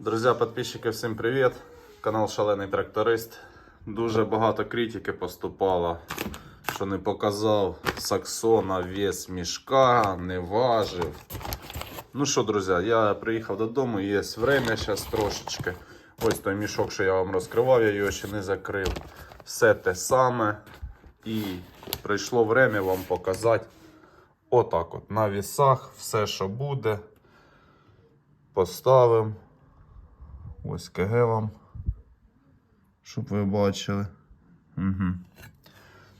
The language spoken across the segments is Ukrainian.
Друзі, підписчики, всім привіт! Канал Шалений Тракторист. Дуже багато критики поступало, що не показав Саксона вес мішка, не важив. Ну що, друзі, я приїхав додому, є время зараз трошечки. Ось той мішок, що я вам розкривав, я його ще не закрив. Все те саме. І прийшло время вам показати отак от на вісах все, що буде. Поставимо. Ось КГ вам. Щоб ви бачили. Угу.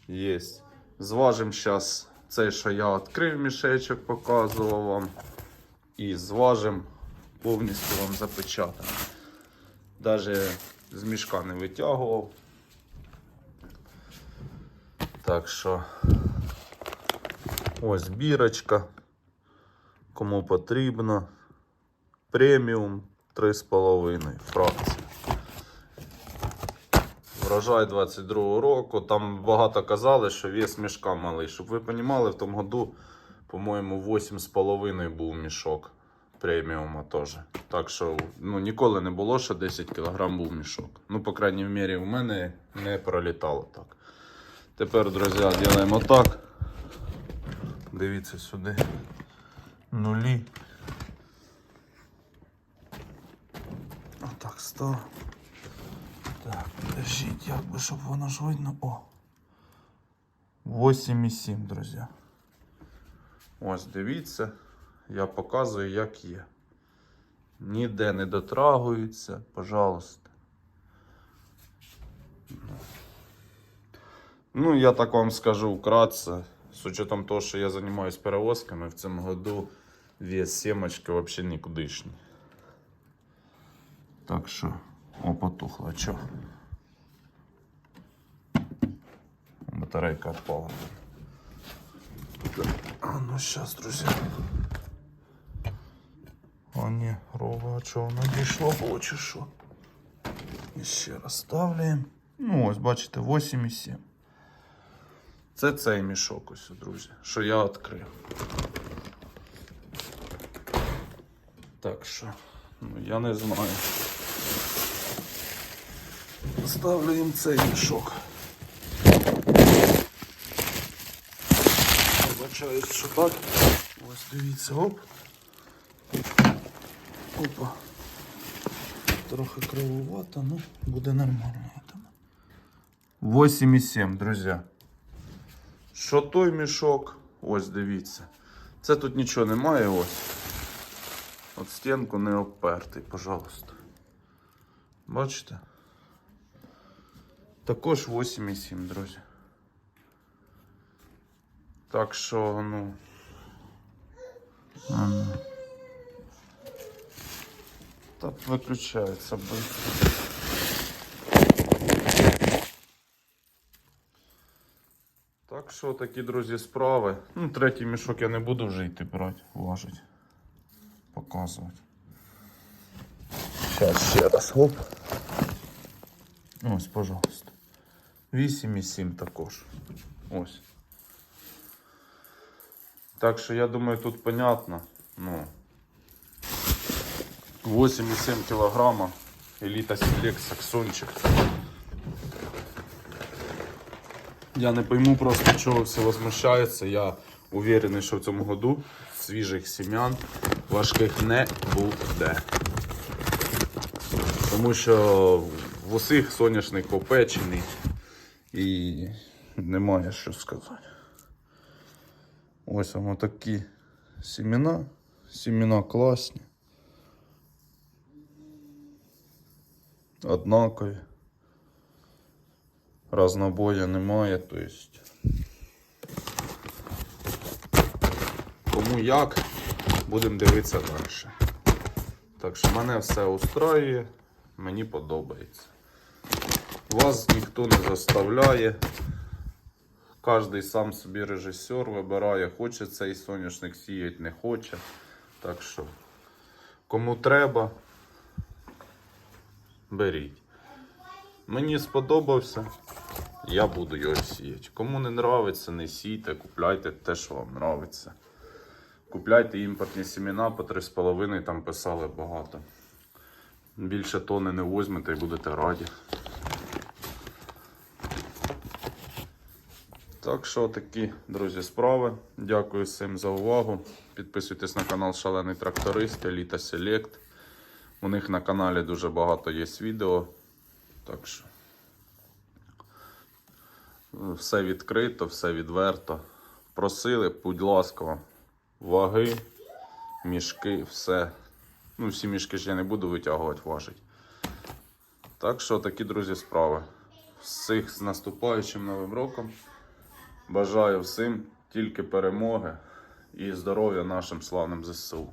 Єсть. Зважимо зараз цей, що я відкрив мішечок, показував вам. І зважимо повністю вам запечатано. Навіть з мішка не витягував. Так що ось бірочка. Кому потрібно. Преміум 3,5 фракція. Врожай 22 року. Там багато казали, що вес мішка малий. Щоб ви розуміли, в тому году, по-моєму, 8,5 був мішок преміума теж. Так що ну, ніколи не було, що 10 кг був мішок. Ну, по крайній мірі, в мене не пролітало так. Тепер, друзі, робимо так. Дивіться сюди. Нулі. Отак став. Так, подождіть, як би, щоб воно ж видно. О. 8,7, друзі. Ось дивіться, я показую, як є. Ніде не дотрагується, пожалуйста. Ну, я так вам скажу вкратце. З учетом того, що я займаюся перевозками, в цьому году вес семочки взагалі нікудишній. Так що, о, потухло, чо? Батарейка відпала. А ну сейчас, друзі. А ні, рова, чого воно дійшло, чи що? І ще раз ставляємо. Ну, ось, бачите, 8,7. Це цей мішок ось, друзі, що я відкрив. Так що, ну я не знаю. Ставлю їм цей мішок. Вибачаюсь, що так. Ось дивіться, оп. Опа. Трохи кривувато, ну буде нормально. я думаю. 8,7, друзі. Що той мішок? Ось дивіться. Це тут нічого немає, ось. От стінку не обпертий, пожалуйста. Бачите? Також 8,7, друзі. Так що, ну. Так виключається быстро. Так що такі, друзі, справи. Ну, третій мішок я не буду вже йти брати, важить. Показувати. Зараз ще раз. Оп. Ось, пожалуйста. 8,7 також. Ось. Так що я думаю, тут понятно. Ну. 8,7 кілограма. Еліта Селек Саксончик. Я не пойму просто, чого все возмущаються. Я уверений, що в цьому году свіжих сім'ян важких не буде. Тому що в усіх соняшник попечений і немає що сказати. Ось вам такі сімена. Сімена класні. Однакові. Разнобоя немає, то есть. Кому як, будемо дивитися далі. Так що мене все устраює, мені подобається. Вас ніхто не заставляє. Кожний сам собі режисер вибирає, хоче цей соняшник сіяти, не хоче. Так що, кому треба, беріть. Мені сподобався, я буду його сіяти. Кому не нравиться, не сійте, купляйте те, що вам нравиться. Купляйте імпортні сімена по 3,5, там писали багато. Більше тони не возьмете і будете раді. Так що такі, друзі, справи. Дякую всім за увагу. Підписуйтесь на канал Шалений Тракторист, Еліта Селект. У них на каналі дуже багато є відео. Так що все відкрито, все відверто. Просили, будь ласка, ваги, мішки, все. Ну, всі мішки ж я не буду витягувати, важить. Так що такі, друзі, справи. Всіх з наступаючим новим роком. Бажаю всім тільки перемоги і здоров'я нашим славним ЗСУ.